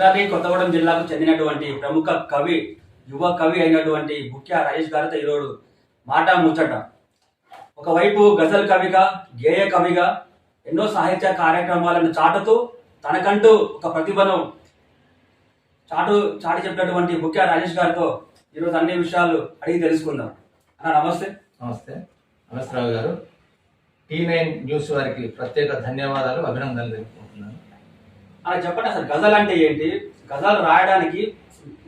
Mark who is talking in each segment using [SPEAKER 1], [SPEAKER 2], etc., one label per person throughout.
[SPEAKER 1] భద్రాద్రి కొత్తగూడెం జిల్లాకు చెందినటువంటి ప్రముఖ కవి యువ కవి అయినటువంటి ముఖ్య రాజేష్ గారితో ఈరోజు మాట ముచ్చట. ఒకవైపు గజల్ కవిగా గేయ కవిగా ఎన్నో సాహిత్య కార్యక్రమాలను చాటుతూ తనకంటూ ఒక ప్రతిభను చాటు చాటి చెప్పినటువంటి ముఖ్య రాజేష్ గారితో ఈరోజు అన్ని విషయాలు అడిగి తెలుసుకుందాం. అన్న నమస్తే.
[SPEAKER 2] నమస్తే. నమస్కారావు గారు. టీ నైన్ న్యూస్ వారికి ప్రత్యేక ధన్యవాదాలు అభినందనలు తెలుపుకుంటున్నాను.
[SPEAKER 1] అలా చెప్పండి అసలు గజల్ అంటే ఏంటి? గజల్ రాయడానికి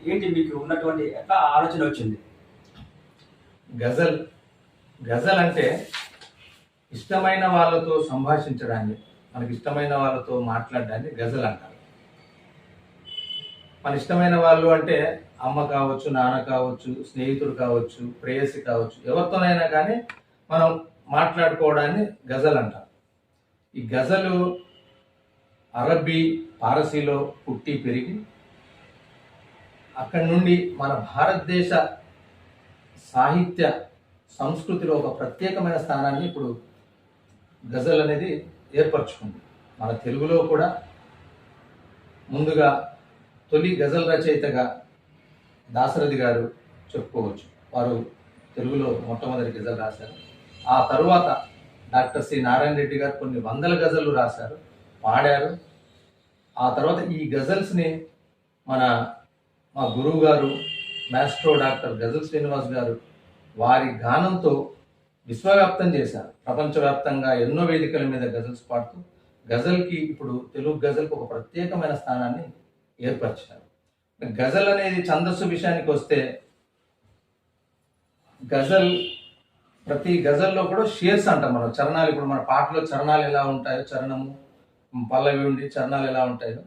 [SPEAKER 1] ఏంటి మీకు ఉన్నటువంటి ఎట్లా ఆలోచన వచ్చింది?
[SPEAKER 2] గజల్ గజల్ అంటే ఇష్టమైన వాళ్ళతో సంభాషించడాన్ని మనకి ఇష్టమైన వాళ్ళతో మాట్లాడడాన్ని గజల్ అంటారు. మన ఇష్టమైన వాళ్ళు అంటే అమ్మ కావచ్చు నాన్న కావచ్చు స్నేహితుడు కావచ్చు ప్రేయసి కావచ్చు ఎవరితోనైనా కానీ మనం మాట్లాడుకోవడాన్ని గజల్ అంటారు. ఈ గజలు అరబ్బీ పారసీలో పుట్టి పెరిగి అక్కడి నుండి మన భారతదేశ సాహిత్య సంస్కృతిలో ఒక ప్రత్యేకమైన స్థానాన్ని ఇప్పుడు గజల్ అనేది ఏర్పరచుకుంది. మన తెలుగులో కూడా ముందుగా తొలి గజల్ రచయితగా దాశరథి గారు చెప్పుకోవచ్చు. వారు తెలుగులో మొట్టమొదటి గజల్ రాశారు. ఆ తరువాత డాక్టర్ సి నారాయణ రెడ్డి గారు కొన్ని వందల గజలు రాశారు. పాడారు. ఆ తర్వాత ఈ గజల్స్ని మన మా గురువు గారు మాస్ట్రో డాక్టర్ గజల్ శ్రీనివాస్ గారు వారి గానంతో విశ్వవ్యాప్తం చేశారు. ప్రపంచవ్యాప్తంగా ఎన్నో వేదికల మీద గజల్స్ పాడుతూ గజల్కి ఇప్పుడు తెలుగు గజల్కి ఒక ప్రత్యేకమైన స్థానాన్ని ఏర్పరిచారు. గజల్ అనేది ఛందస్సు విషయానికి వస్తే గజల్ ప్రతి గజల్లో కూడా షేర్స్ అంటాం మనం. చరణాలు ఇప్పుడు మన పాటలో చరణాలు ఎలా ఉంటాయో చరణము పల్లవి ఉండి చరణాలు ఎలా ఉంటాయో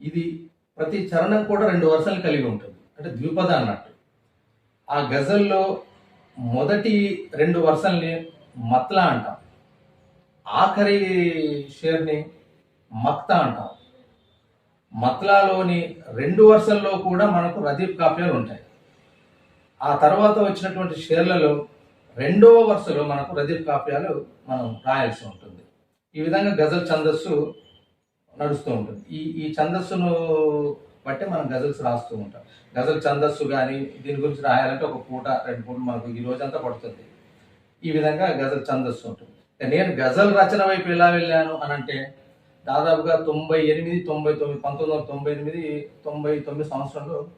[SPEAKER 2] ఇది ప్రతి చరణం కూడా రెండు వరుసలు కలిగి ఉంటుంది. అంటే ద్విపద అన్నట్టు. ఆ గజల్లో మొదటి రెండు వరుసల్ని మత్లా అంటాం. ఆఖరి షేర్ని మక్తా అంటాం. మత్లాలోని రెండు వరుసల్లో కూడా మనకు రదీప్ కాఫ్యాలు ఉంటాయి. ఆ తర్వాత వచ్చినటువంటి షేర్లలో రెండవ వరుసలో మనకు రదీప్ కాఫ్యాలు మనం రాయాల్సి ఉంటుంది. ఈ విధంగా గజల్ ఛందస్సు నడుస్తూ ఉంటుంది. ఈ ఈ ఛందస్సును బట్టి మనం గజల్స్ రాస్తూ ఉంటాం. గజల్ ఛందస్సు కానీ దీని గురించి రాయాలంటే ఒక పూట రెండు పూట మనకు ఈ రోజంతా పడుతుంది. ఈ విధంగా గజల్ ఛందస్సు ఉంటుంది. నేను గజల్ రచన వైపు ఎలా వెళ్ళాను అని అంటే దాదాపుగా తొంభై ఎనిమిది తొంభై తొమ్మిది పంతొమ్మిది వందల తొంభై ఎనిమిది తొంభై తొమ్మిది సంవత్సరంలో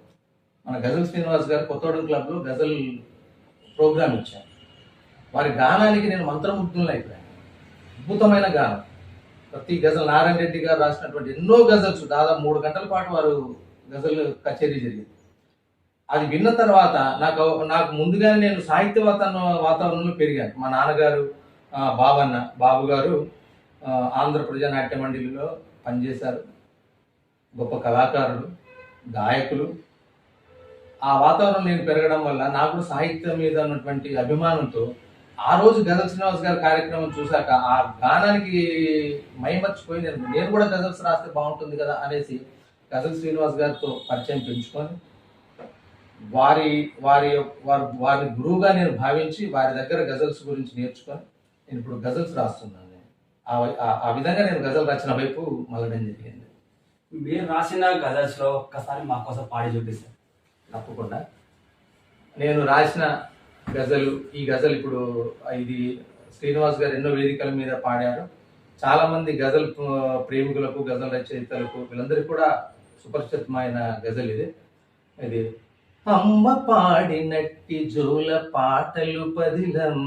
[SPEAKER 2] మన గజల్ శ్రీనివాస్ గారు కొత్తగూడెం క్లబ్లో గజల్ ప్రోగ్రాం ఇచ్చారు. వారి గానానికి నేను మంత్రముగ్ధులను అయిపోయాను. అద్భుతమైన గానం. ప్రతి గజల్ నారాయణ రెడ్డి గారు రాసినటువంటి ఎన్నో గజల్స్ దాదాపు మూడు గంటల పాటు వారు గజల్ కచేరీ జరిగింది. అది విన్న తర్వాత నాకు నాకు ముందుగానే నేను సాహిత్య వాతావరణ వాతావరణంలో పెరిగాను. మా నాన్నగారు బాబన్న బాబు గారు ఆ, ఆంధ్ర ప్రజానాట్య మండలిలో పనిచేశారు. గొప్ప కళాకారులు గాయకులు. ఆ వాతావరణం నేను పెరగడం వల్ల నాకు కూడా సాహిత్యం మీద ఉన్నటువంటి అభిమానంతో ఆ రోజు గజల్ శ్రీనివాస్ గారి కార్యక్రమం చూశాక ఆ గానానికి మైమర్చిపోయి నేను నేను కూడా గజల్స్ రాస్తే బాగుంటుంది కదా అనేసి గజల్ శ్రీనివాస్ గారితో పరిచయం పెంచుకొని వారి వారి వారి వారిని గురువుగా నేను భావించి వారి దగ్గర గజల్స్ గురించి నేర్చుకొని నేను ఇప్పుడు గజల్స్ రాస్తున్నాను నేను. ఆ విధంగా నేను గజల్ రచన వైపు మళ్ళడం జరిగింది.
[SPEAKER 1] మీరు రాసిన గజల్స్లో ఒక్కసారి మా కోసం పాడి చూపిస్తారు
[SPEAKER 2] తప్పకుండా. నేను రాసిన గజలు ఈ గజల్ ఇప్పుడు ఇది శ్రీనివాస్ గారు ఎన్నో వేదికల మీద పాడారు. చాలా మంది గజల్ ప్రేమికులకు గజల్ రచయితలకు వీళ్ళందరికీ కూడా సుపరిచితమైన గజల్ ఇది. ఇది అమ్మ పాడినట్టి జోల పాటలు పదిలం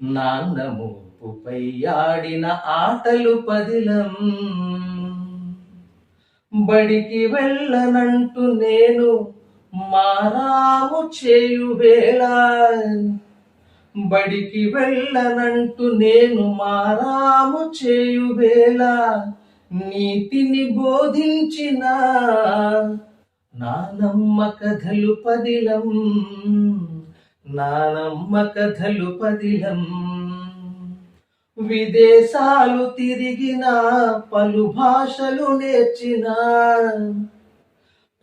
[SPEAKER 2] నాన్న మూపుపై ఆడిన ఆటలు పదిలం. బడికి వెళ్ళనంటూ నేను మారాము చేయు వేళ. బడికి వెళ్ళనంటూ నేను మారాము చేయు వేళ. నీతిని బోధించిన నానమ్మ కథలు పదిలం నానమ్మ కథలు పదిలం విదేశాలు తిరిగిన పలు భాషలు నేర్చిన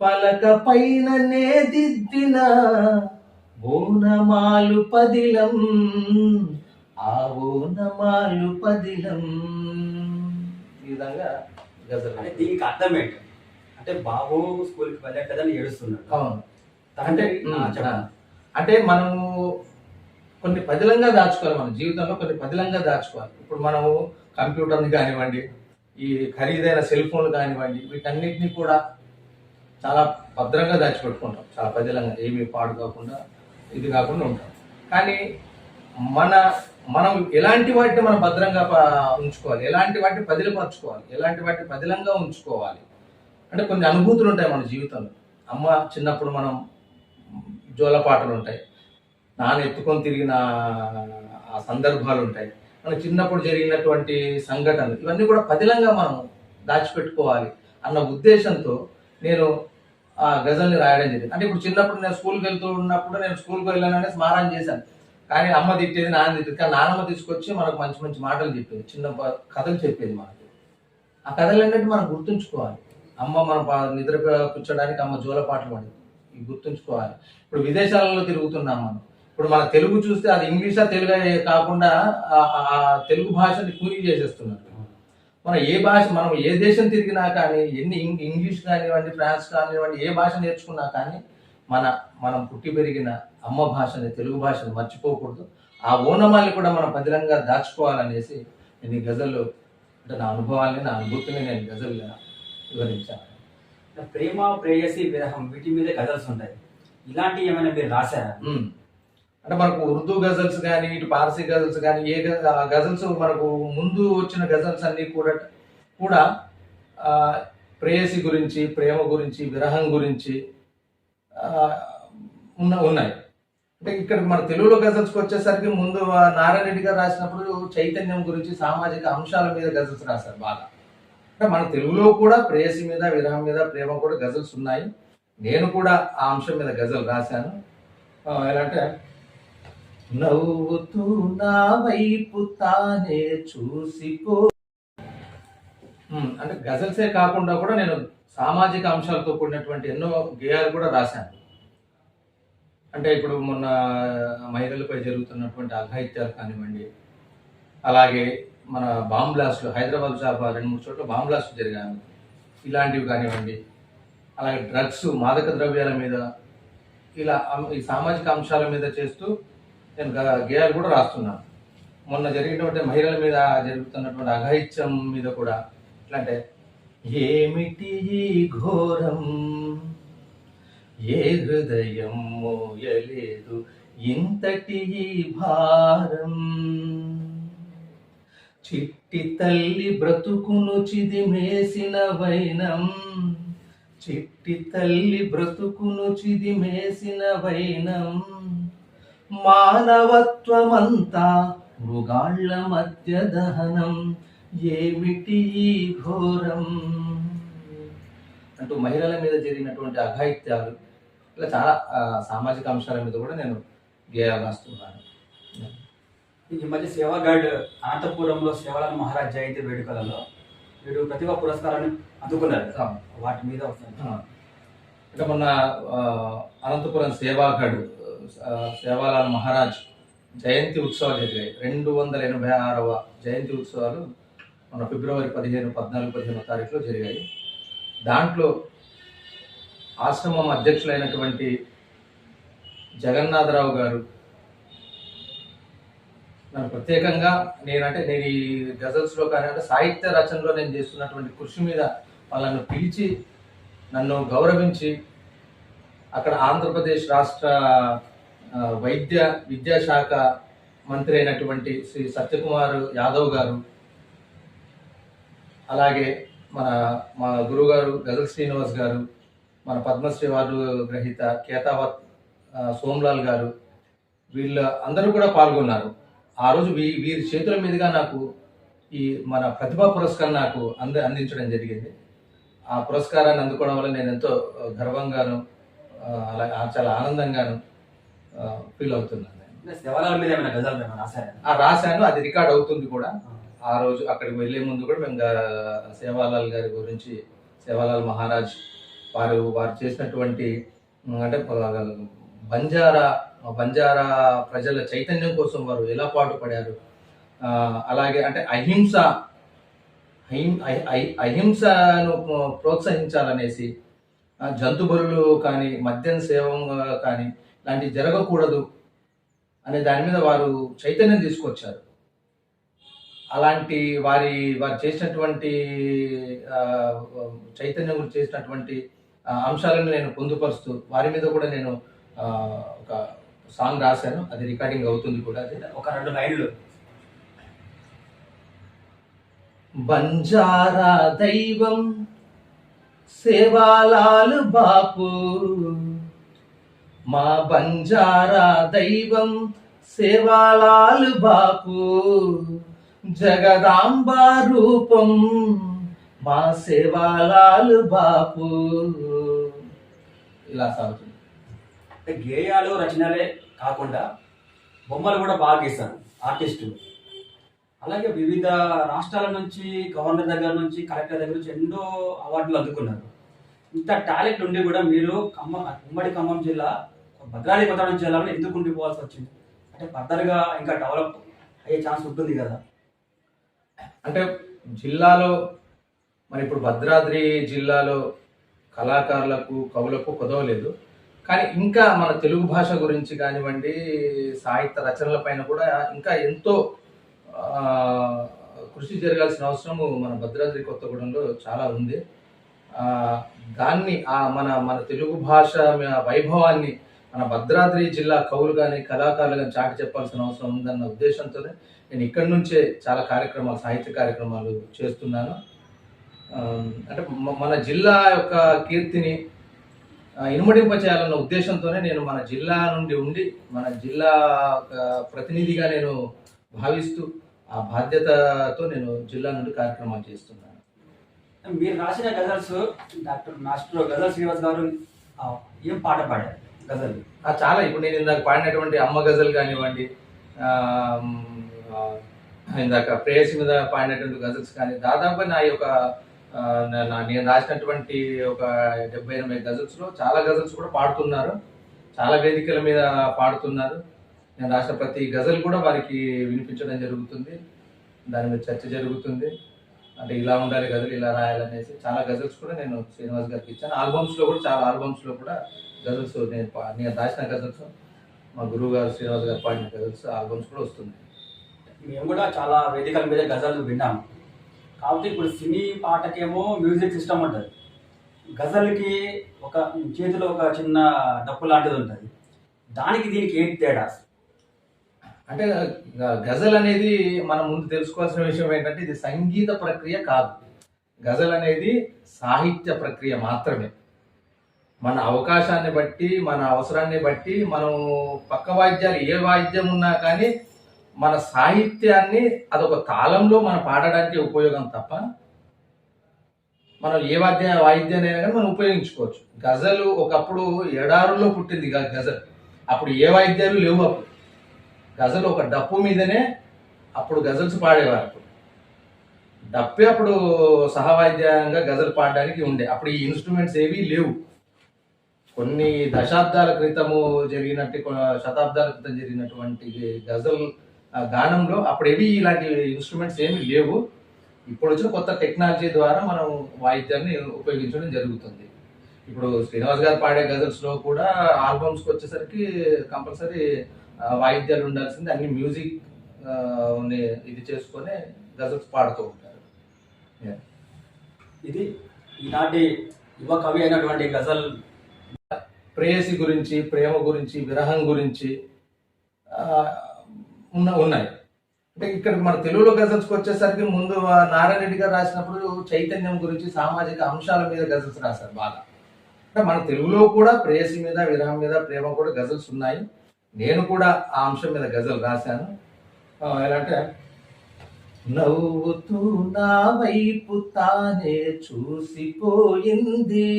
[SPEAKER 2] పలక పైన నేదిద్దిన ఓనమాలు పదిలం ఆ ఓనమాలు పదిలం. ఈ విధంగా గజల్
[SPEAKER 1] అంటే దీనికి అర్థం ఏంటి? అంటే బాబు స్కూల్కి వెళ్ళట్లేదని ఏడుస్తున్నాడు.
[SPEAKER 2] అవును.
[SPEAKER 1] అంటే.
[SPEAKER 2] అంటే మనము కొన్ని పదిలంగా దాచుకోవాలి మన. జీవితంలో కొన్ని పదిలంగా దాచుకోవాలి. ఇప్పుడు మనము కంప్యూటర్ని కానివ్వండి ఈ ఖరీదైన సెల్ ఫోన్లు కానివ్వండి వీటన్నిటిని కూడా చాలా భద్రంగా దాచిపెట్టుకుంటాం. చాలా పదిలంగా ఏమీ పాడు కాకుండా ఇది కాకుండా ఉంటాం. కానీ మన మనం ఎలాంటి వాటిని మనం భద్రంగా ఉంచుకోవాలి? ఎలాంటి వాటిని పదిలపరచుకోవాలి ఎలాంటి వాటిని పదిలంగా ఉంచుకోవాలి? అంటే కొన్ని అనుభూతులు ఉంటాయి మన జీవితంలో. అమ్మ చిన్నప్పుడు మనం జోలపాటలు ఉంటాయి. నాన్న ఎత్తుకొని తిరిగిన ఆ సందర్భాలు ఉంటాయి. మన చిన్నప్పుడు జరిగినటువంటి సంఘటనలు ఇవన్నీ కూడా పదిలంగా మనం దాచిపెట్టుకోవాలి అన్న ఉద్దేశంతో నేను గజల్ని రాయడం జరిగింది. అంటే ఇప్పుడు చిన్నప్పుడు నేను స్కూల్కి వెళ్తూ ఉన్నప్పుడు నేను స్కూల్కి వెళ్ళాననే స్మారం చేశాను. కానీ అమ్మ తిట్టేది నాన్న తిట్టేది కానీ నాన్నమ్మ తీసుకొచ్చి మనకు మంచి మంచి మాటలు చెప్పేది. చిన్న కథలు చెప్పేది మనకు. ఆ కథలు ఏంటంటే మనం గుర్తుంచుకోవాలి. అమ్మ మనం నిద్ర కూర్చోడానికి అమ్మ జోల పాటలు పాడేది. ఇవి గుర్తుంచుకోవాలి. ఇప్పుడు విదేశాలలో తిరుగుతున్నాం మనం. ఇప్పుడు మన తెలుగు చూస్తే అది ఇంగ్లీషా తెలుగు కాకుండా ఆ- తెలుగు భాషని కూలి చేసేస్తున్నారు. మనం ఏ భాష మనం ఏ దేశం తిరిగినా కానీ ఎన్ని ఇంగ్- ఇంగ్లీష్ కానివ్వండి ఫ్రాన్స్ కానివ్వండి ఏ భాష నేర్చుకున్నా కానీ మన మనం పుట్టి పెరిగిన అమ్మ భాషని తెలుగు భాషని మర్చిపోకూడదు. ఆ ఓనమాల్ని కూడా మనం పదిలంగా దాచుకోవాలనేసి నేను ఈ గజల్లో అంటే నా అనుభవాల్ని నా అనుభూతిని నేను గజల్లో వివరించాను.
[SPEAKER 1] ప్రేమ ప్రేయసి విరహం వీటి మీదే గజల్స్ ఉంటాయి. ఇలాంటివి ఏమైనా మీరు రాశారా.
[SPEAKER 2] అంటే మనకు ఉర్దూ గజల్స్ కానీ ఇటు పార్సీ గజల్స్ కానీ ఏ గజ- గజల్స్ మనకు ముందు వచ్చిన గజల్స్ అన్ని కూడా కూడా ప్రేయసి గురించి ప్రేమ గురించి విరహం గురించి ఉన్న ఉన్నాయి. అంటే ఇక్కడ మన తెలుగులో గజల్స్కి వచ్చేసరికి ముందు నారాయణ రెడ్డి గారు రాసినప్పుడు చైతన్యం గురించి సామాజిక అంశాల మీద గజల్స్ రాశారు బాగా. అంటే మన తెలుగులో కూడా ప్రేయసి మీద విరహం మీద ప్రేమ కూడా గజల్స్ ఉన్నాయి. నేను కూడా ఆ అంశం మీద గజల్ రాశాను. ఎలా అంటే నవ్వుతూ నా వైపు తానే చూసిపో. అంటే గజల్సే కాకుండా కూడా నేను సామాజిక అంశాలతో కూడినటువంటి ఎన్నో గేయాలు కూడా రాశాను. అంటే ఇప్పుడు మొన్న మహిళలపై జరుగుతున్నటువంటి అఘాయిత్యాలు కానివ్వండి అలాగే మన బాంబ్ బ్లాస్ట్లు హైదరాబాద్ చాప రెండు మూడు చోట్ల బాంబ్ బ్లాస్ట్ జరిగాను ఇలాంటివి కానివ్వండి అలాగే డ్రగ్స్ మాదక ద్రవ్యాల మీద ఇలా ఈ సామాజిక అంశాల మీద చేస్తూ నేను గ- గేయాలు కూడా రాస్తున్నాను మొన్న జరిగినటువంటి మహిళల మీద జరుగుతున్నటువంటి అఘాయిత్యం మీద కూడా ఎట్లా అంటే ఏమిటి ఈ ఘోరం? ఏ హృదయం మోయలేదు ఇంతటి ఈ భారం. చిట్టి తల్లి బ్రతుకును చిదిమేసిన వైనం. చిట్టి తల్లి బ్రతుకును చిదిమేసిన వైనం. మానవత్వమంతా మృగాళ్ళ మధ్య దహనం. ఏమిటి ఈ ఘోరం? అంటూ మహిళల మీద జరిగినటువంటి అఘాయిత్యాలు ఇలా చాలా సామాజిక అంశాల మీద కూడా నేను గేయాలు రాస్తున్నాను.
[SPEAKER 1] ఈ మధ్య సేవాగాడ్ అనంతపురంలో సేవలాల్ మహారాజ్ జయంతి వేడుకలలో వీడు ప్రతిభా పురస్కారాన్ని అందుకున్నారు.
[SPEAKER 2] ఆ,
[SPEAKER 1] వాటి మీద.
[SPEAKER 2] అంటే మొన్న అనంతపురం సేవాగఢ్ ఆ, సేవాలాల్ మహారాజ్ జయంతి ఉత్సవాలు జరిగాయి. రెండు వందల ఎనభై ఆరవ జయంతి ఉత్సవాలు మన ఫిబ్రవరి పదిహేను పద్నాలుగు పదిహేను తారీఖులో జరిగాయి. దాంట్లో ఆశ్రమం అధ్యక్షులైనటువంటి జగన్నాథరావు గారు నన్ను ప్రత్యేకంగా నేనంటే నేను ఈ గజల్స్లో కానీ అంటే సాహిత్య రచనలో నేను చేస్తున్నటువంటి కృషి మీద వాళ్ళను పిలిచి నన్ను గౌరవించి అక్కడ ఆంధ్రప్రదేశ్ రాష్ట్ర వైద్య విద్యాశాఖ మంత్రి అయినటువంటి శ్రీ సత్యకుమార్ యాదవ్ గారు అలాగే మన మా గురువుగారు గజల్ శ్రీనివాస్ గారు మన పద్మశ్రీ వారు గ్రహీత కేతావత్ సోమ్లాల్ గారు వీళ్ళ అందరూ కూడా పాల్గొన్నారు. ఆ రోజు వీ వీరి చేతుల మీదుగా నాకు ఈ మన ప్రతిభా పురస్కారం నాకు అంద అందించడం జరిగింది. ఆ పురస్కారాన్ని అందుకోవడం వల్ల నేను ఎంతో గర్వంగాను అలా చాలా ఆనందంగాను ఫీల్ అవుతున్నాను రాశాను. అది రికార్డ్ అవుతుంది కూడా. ఆ. రోజు అక్కడికి వెళ్ళే ముందు కూడా మేము సేవాలాల్ గారి గురించి సేవాలాల్ మహారాజ్ వారు వారు చేసినటువంటి అంటే బంజారా బంజారా ప్రజల చైతన్యం కోసం వారు ఎలా పాటుపడారు? ఆ, అలాగే అంటే అహింస అహిం అహి- అహి- అహింసను ప్ర- ప్రోత్సహించాలనేసి ఆ, జంతు బలులు కానీ మద్యం సేవం కానీ ఇలాంటివి జరగకూడదు అనే దాని మీద వారు చైతన్యం తీసుకొచ్చారు. అలాంటి వారి వారు చేసినటువంటి చైతన్యం గురించి చేసినటువంటి అంశాలను నేను పొందుపరుస్తూ వారి మీద కూడా నేను ఒక సాంగ్ రాశాను. అది రికార్డింగ్ అవుతుంది కూడా అది.
[SPEAKER 1] ఒక రెండు లైన్లు.
[SPEAKER 2] బంజారా దైవం సేవాలాలు బాపు. మా బంజారా దైవం సేవాలాలు బాపు. జగదాంబ రూపం మా సేవాలాలు బాపు. ఇలా సాగుతుంది.
[SPEAKER 1] గేయాలు రచనలే కాకుండా బొమ్మలు కూడా బాగా గీస్తారు ఆర్టిస్టులు అలాగే వివిధ రాష్ట్రాల నుంచి గవర్నర్ దగ్గర నుంచి కలెక్టర్ దగ్గర నుంచి ఎన్నో అవార్డులు అందుకున్నారు. ఇంత టాలెంట్ ఉండి కూడా మీరు ఖమ్మం ఉమ్మడి ఖమ్మం జిల్లా భద్రాద్రి కొత్తగూడెం జిల్లాలో ఎందుకు ఉండిపోవాల్సి వచ్చింది. అంటే ఫర్దర్గా ఇంకా డెవలప్ అయ్యే ఛాన్స్ ఉంటుంది కదా.
[SPEAKER 2] అంటే జిల్లాలో మరి ఇప్పుడు భద్రాద్రి జిల్లాలో కళాకారులకు కవులకు కుదవలేదు కానీ ఇంకా మన తెలుగు భాష గురించి కానివ్వండి సాహిత్య రచనల పైన కూడా ఇంకా ఎంతో కృషి జరగాల్సిన అవసరము మన భద్రాద్రి కొత్తగూడెంలో చాలా ఉంది. దాన్ని ఆ మన మన తెలుగు భాష వైభవాన్ని మన భద్రాద్రి జిల్లా కవులు కానీ కళాకారులు కానీ చాటి చెప్పాల్సిన అవసరం ఉందన్న ఉద్దేశంతోనే నేను ఇక్కడి నుంచే చాలా కార్యక్రమాలు సాహిత్య కార్యక్రమాలు చేస్తున్నాను. అంటే మన జిల్లా యొక్క కీర్తిని ఇనుమడింప చేయాలన్న ఉద్దేశంతోనే నేను మన జిల్లా నుండి ఉండి మన జిల్లా ఒక ప్రతినిధిగా నేను భావిస్తూ ఆ బాధ్యతతో నేను జిల్లా నుండి కార్యక్రమాలు చేస్తున్నాను.
[SPEAKER 1] మీరు రాసిన గజల్స్ డాక్టర్ మాస్టర్ గజల్ శ్రీనివాస్ గారు ఏం పాట పాడారు? గజల్.
[SPEAKER 2] చాలా ఇప్పుడు నేను ఇందాక పాడినటువంటి అమ్మ గజల్ కానివ్వండి ఇందాక ప్రేయసి మీద పాడినటువంటి గజల్స్ కానీ దాదాపు నా యొక్క నేను రాసినటువంటి ఒక డెబ్బై ఎనభై గజల్స్లో చాలా గజల్స్ కూడా పాడుతున్నారు. చాలా వేదికల మీద పాడుతున్నారు. నేను రాసిన ప్రతి గజల్ కూడా వారికి వినిపించడం జరుగుతుంది. దాని మీద చర్చ జరుగుతుంది. అంటే ఇలా ఉండాలి గజలు ఇలా రాయాలనేసి చాలా గజల్స్ కూడా నేను శ్రీనివాస్ గారికి ఇచ్చాను. ఆల్బమ్స్లో కూడా చాలా ఆల్బమ్స్లో కూడా గజల్స్ నేను నేను రాసిన గజల్స్ మా గురువు గారు శ్రీనివాస్ గారు పాడిన గజల్స్ ఆల్బమ్స్ కూడా వస్తున్నాయి.
[SPEAKER 1] మేము కూడా చాలా వేదికల మీద గజల్ విన్నాము కాబట్టి ఇప్పుడు సినీ పాటకేమో మ్యూజిక్ సిస్టమ్ ఉంటుంది. గజల్కి ఒక చేతిలో ఒక చిన్న డప్పు లాంటిది ఉంటుంది. దానికి దీనికి ఏంటి తేడా?
[SPEAKER 2] అంటే గజల్ అనేది మనం ముందు తెలుసుకోవాల్సిన విషయం ఏంటంటే ఇది సంగీత ప్రక్రియ కాదు. గజల్ అనేది సాహిత్య ప్రక్రియ మాత్రమే. మన అవకాశాన్ని బట్టి మన అవసరాన్ని బట్టి మనం పక్క వాయిద్యాలు ఏ వాయిద్యం ఉన్నా కానీ మన సాహిత్యాన్ని అదొక తాళంలో మనం పాడడానికి ఉపయోగం తప్ప మనం ఏ వాద్య వాయిద్యాన్ని కానీ మనం ఉపయోగించుకోవచ్చు. గజలు ఒకప్పుడు ఎడారుల్లో పుట్టింది గజల్. అప్పుడు ఏ వాయిద్యాలు లేవు అప్పుడు. గజల్ ఒక డప్పు మీదనే అప్పుడు గజల్స్ పాడేవారు. అప్పుడు డప్పే అప్పుడు సహవాయిద్యంగా గజల్ పాడడానికి ఉండే. అప్పుడు ఈ ఇన్స్ట్రుమెంట్స్ ఏవి లేవు. కొన్ని దశాబ్దాల క్రితము జరిగినట్టు కొ- శతాబ్దాల క్రితం జరిగినటువంటి గజల్ ఆ, గానంలో అప్పుడు ఏవి ఇలాంటి ఇన్స్ట్రుమెంట్స్ ఏమి లేవు. ఇప్పుడు వచ్చిన కొత్త టెక్నాలజీ ద్వారా మనం వాయిద్యాన్ని ఉపయోగించడం జరుగుతుంది. ఇప్పుడు శ్రీనివాస్ గారు పాడే గజల్స్లో కూడా ఆల్బమ్స్కి వచ్చేసరికి కంపల్సరీ వాయిద్యాలు ఉండాల్సింది అన్ని మ్యూజిక్ ఇది చేసుకొని గజల్స్ పాడుతూ ఉంటారు.
[SPEAKER 1] ఇది ఈనాటి యువ కవి అయినటువంటి గజల్
[SPEAKER 2] ప్రేయసి గురించి ప్రేమ గురించి విరహం గురించి ఉన్న ఉన్నాయి. అంటే ఇక్కడ మన తెలుగులో గజల్స్కి వచ్చేసరికి ముందు ఆ నారాయణ రెడ్డి గారు రాసినప్పుడు చైతన్యం గురించి సామాజిక అంశాల మీద గజల్స్ రాశారు బాగా. అంటే మన తెలుగులో కూడా ప్రేయసి మీద విరహం మీద ప్రేమ కూడా గజల్స్ ఉన్నాయి. నేను కూడా ఆ అంశం మీద గజల్ రాశాను. ఎలా అంటే నవ్వుతూ నా వైపు తానే చూసిపోయింది.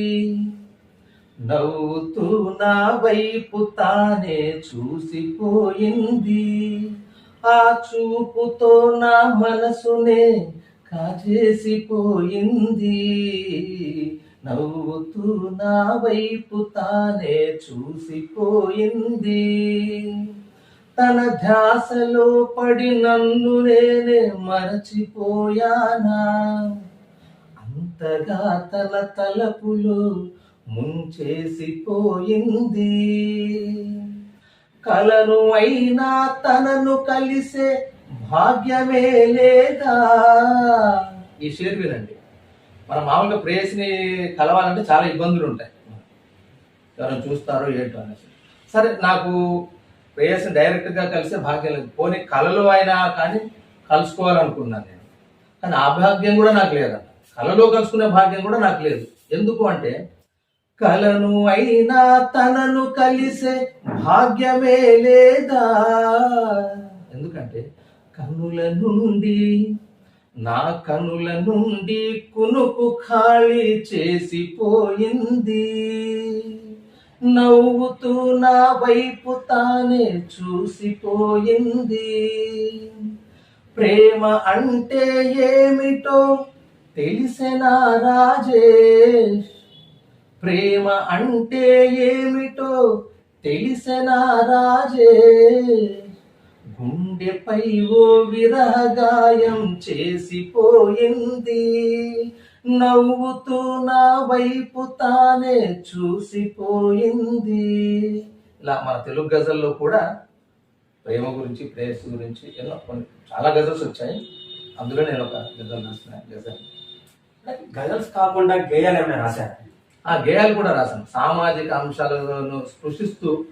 [SPEAKER 2] నవ్వుతూ నా వైపు తానే చూసిపోయింది. ఆ చూపుతో నా మనసునే కాజేసిపోయింది నవ్వుతూ నా వైపు తానే చూసిపోయింది. తన ధ్యాసలో పడి నన్ను నేనే మరచిపోయానా? అంతగా తల తలపులో ముంచేసిపోయింది. కలను అయినా తనను కలిసే భాగ్యమే లేదా? ఈ షేర్ వినండి మనం మామూలుగా ప్రేయస్ని కలవాలంటే చాలా ఇబ్బందులు ఉంటాయి. ఎవరైనా చూస్తారో ఏంటో అనేసి. సరే నాకు ప్రేయస్ని డైరెక్ట్గా కలిసే భాగ్యం లేదు. పోనీ కళలు అయినా కానీ కలుసుకోవాలనుకున్నాను నేను. కానీ ఆ భాగ్యం కూడా నాకు లేదన్న కలలో కలుసుకునే భాగ్యం కూడా నాకు లేదు. ఎందుకు అంటే కలను అయినా తనను కలిసే భాగ్యమే లేదా? ఎందుకంటే కనుల నుండి నా కనుల నుండి కునుకు ఖాళీ చేసిపోయింది నవ్వుతూ నా వైపు తానే చూసిపోయింది ప్రేమ అంటే ఏమిటో తెలిసెనా రాజేష్. ప్రేమ అంటే ఏమిటో తెలిసెనా రాజేష్. గుండెపై ఓ విరహగాయం చేసిపోయింది. నవ్వుతూ నా వైపు తానే చూసిపోయింది. ఇలా మన తెలుగు గజల్లో కూడా ప్రేమ గురించి ప్రేయస్ గురించి ఎన్నో కొన్ని చాలా గజల్స్ వచ్చాయి. అందులో నేను ఒక గజల్ రాసిన గజల్.
[SPEAKER 1] గజల్స్ కాకుండా గేయాలు ఏమైనా రాశారు?
[SPEAKER 2] ఆ గేయాలు కూడా రాశాను. సామాజిక అంశాలను స్పృశిస్తూ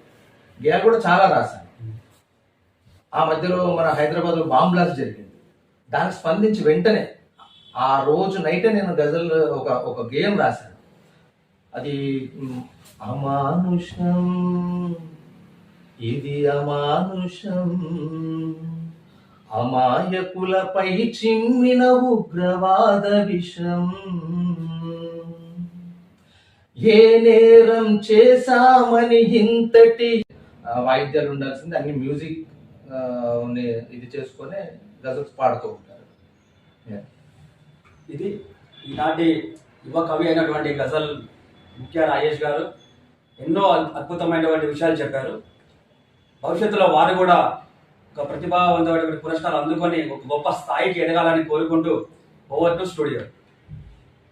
[SPEAKER 2] గేయాలు కూడా చాలా రాశాను. ఆ మధ్యలో మన హైదరాబాద్లో బాంబ్ బ్లాస్ట్ జరిగింది. దానికి స్పందించి వెంటనే ఆ రోజు నైటే నేను గజల్ ఒక ఒక గేయం రాశాను. అది అమానుషం ఇది అమానుషం అమాయకులపై చిమ్మిన ఉగ్రవాద విషం. ఏ నేరం చేశామని ఇంతటి ఆ, వాయిద్యాలు ఉండాల్సింది అన్ని మ్యూజిక్ ఇది చేసుకొని గజల్స్ పాడుతూ ఉంటారు.
[SPEAKER 1] ఇది ఈనాటి యువ కవి అయినటువంటి గజల్ ముఖ్య రాజేష్ గారు ఎన్నో అద్- అద్భుతమైనటువంటి విషయాలు చెప్పారు. భవిష్యత్తులో వారు కూడా ఒక ప్రతిభావంతమైనటువంటి పురస్కారాలు అందుకొని ఒక గొప్ప స్థాయికి ఎదగాలని కోరుకుంటూ ఓవర్ టు స్టూడియో.